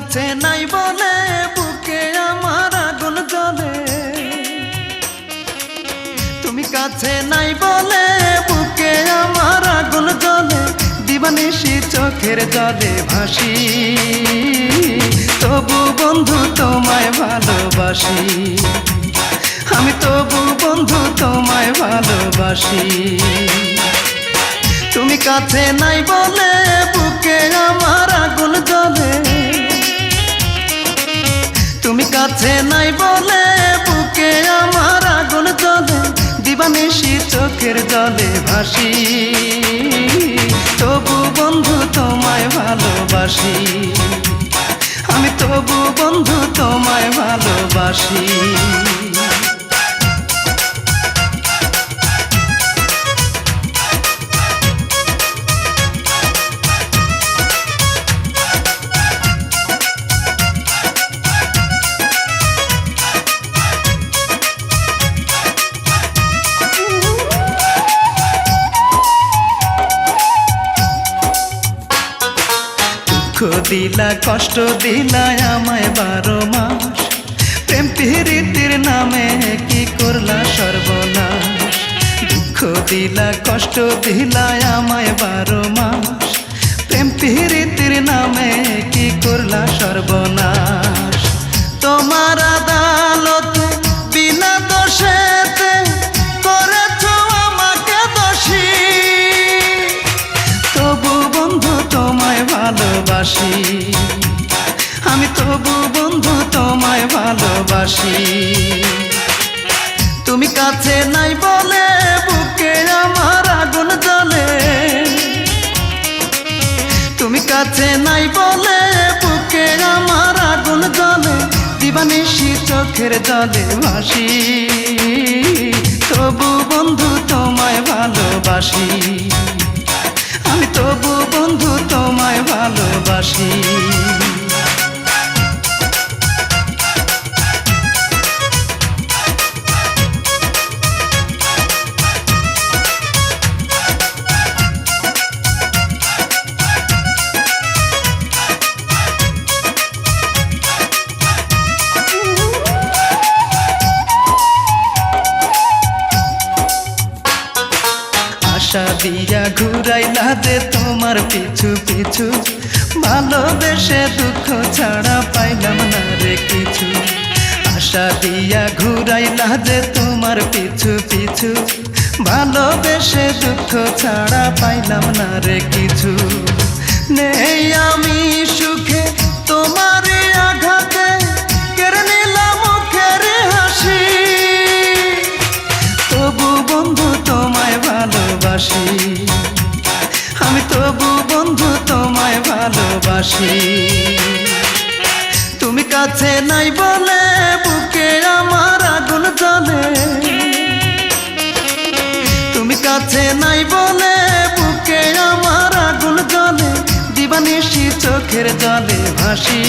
কাছে নাই বলে, বুকে আমার আগুন জ্বলে। তুমি কাছে নাই বলে, বুকে আমার আগুন জ্বলে। দিবানিশি চোখের জলে ভাসি। তবু বন্ধু তোমায় ভালোবাসি। আমি তবু বন্ধু তোমায় ভালোবাসি। তুমি কাছে নাই বলে দিবানিশি চোখের জলে ভাসি। তবু বন্ধু তোমায় ভালোবাসি। আমি তবু বন্ধু তোমায় ভালোবাসি। দিলা, কষ্ট দিলা আমায় বারো মাস। প্রেম পিরিতির নামে কি করলা সর্বনাশ। দুঃখ দিলা, কষ্ট দিলা আমায় বারো মাস। প্রেম পিরিতির নামে কি করলা সর্বনাশ। ভালোবাসি। আমি তবু বন্ধু তোমায় ভালোবাসি। তুমি কাছে নাই বলে, বুকে আমার আগুন জ্বলে। তুমি কাছে নাই বলে, বুকে আমার আগুন জ্বলে। দিবানিশি চোখের জলে ভাসি। তবু বন্ধু তোমায় ভালোবাসি। আমি তবু বন্ধু তোমায় ভালোবাসি। আশা দিয়া ঘুরাইলা যে তোমার পিছু পিছু ভালোবেসে দুঃখ ছাড়া পাইলাম না রে কিছু। আশা দিয়া ঘুরাইলা যে তোমার পিছু পিছু। ভালোবেসে দুঃখ ছাড়া পাইলাম না রে কিছু। নেই আমি সুখে তোমার আঘাতে, কেড়ে নিলাম মুখের হাসি। তবু বন্ধু, তোমায় ভালোবাসি। ভালোবাসি। তুমি কাছে নাই বলে বুকে আমার আগুন জ্বলে। তুমি কাছে নাই বলে বুকে আমার আগুন জ্বলে। দিবানিশি চোখের জলে ভাসি।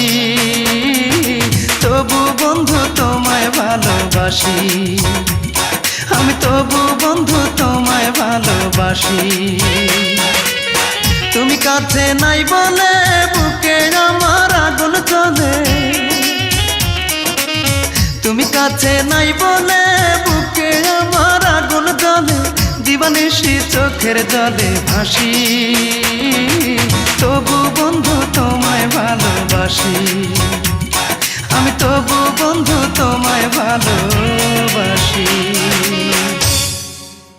তবু বন্ধু তোমায় ভালোবাসি। আমি তবু বন্ধু তোমায় ভালোবাসি। তুমি কাছে নাই বলে বুকে আমার আগুন চলে তুমি কাছে নাই বলে বুকে আমার আগুন জলে দিবানিশি চোখের জলে ভাসি। তবু বন্ধু তোমায় ভালোবাসি। আমি তবু বন্ধু তোমায় ভালো